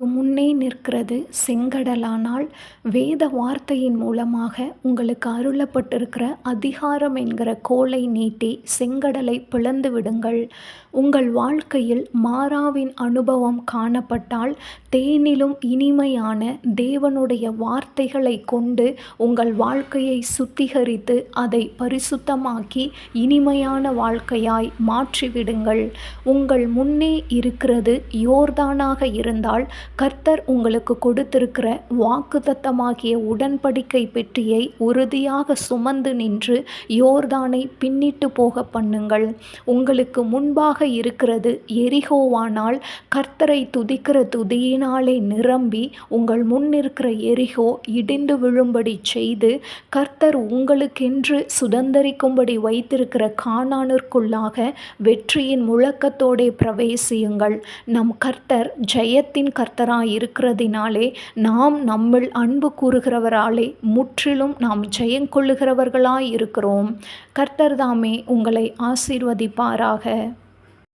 முன்னே நிற்கிறது செங்கடலானால் வேத வார்த்தையின் மூலமாக உங்களுக்கு அருளப்பட்டிருக்கிற அதிகாரம் என்கிற கோலை நீட்டி செங்கடலை பிளந்து விடுங்கள். உங்கள் வாழ்க்கையில் மாறாவின் அனுபவம் காணப்பட்டால் தேனிலும் இனிமையான தேவனுடைய வார்த்தைகளை கொண்டு உங்கள் வாழ்க்கையை சுத்திகரித்து அதை பரிசுத்தமாக்கி இனிமையான வாழ்க்கையாய் மாற்றிவிடுங்கள். உங்கள் முன்னே இருக்கிறது யோர்தானாக இருந்தால் கர்த்தர் உங்களுக்கு கொடுத்திருக்கிற வாக்குத்தத்தமாகிய உடன்படிக்கை பெட்டியை உறுதியாக சுமந்து நின்று யோர்தானை பின்னிட்டு போக பண்ணுங்கள். உங்களுக்கு முன்பாக இருக்கிறது எரிகோவானால் கர்த்தரை துதிக்கிற துதியினாலே நிரம்பி உங்கள் முன் இருக்கிற எரிகோ இடிந்து விழும்படி செய்து கர்த்தர் உங்களுக்கென்று சுதந்தரிக்கும்படி வைத்திருக்கிற காணானிற்குள்ளாக வெற்றியின் முழக்கத்தோடே பிரவேசியுங்கள். நம் கர்த்தர் ஜெயத்தின் கர்த்தர் கர்த்தராய் இருக்கிறதினாலே நாம் நம்மில் அன்பு கூறுகிறவராலே முற்றிலும் நாம் ஜெயங்கொள்ளுகிறவர்களாய் இருக்கிறோம். கர்த்தர்தாமே உங்களை ஆசீர்வதிப்பாராக.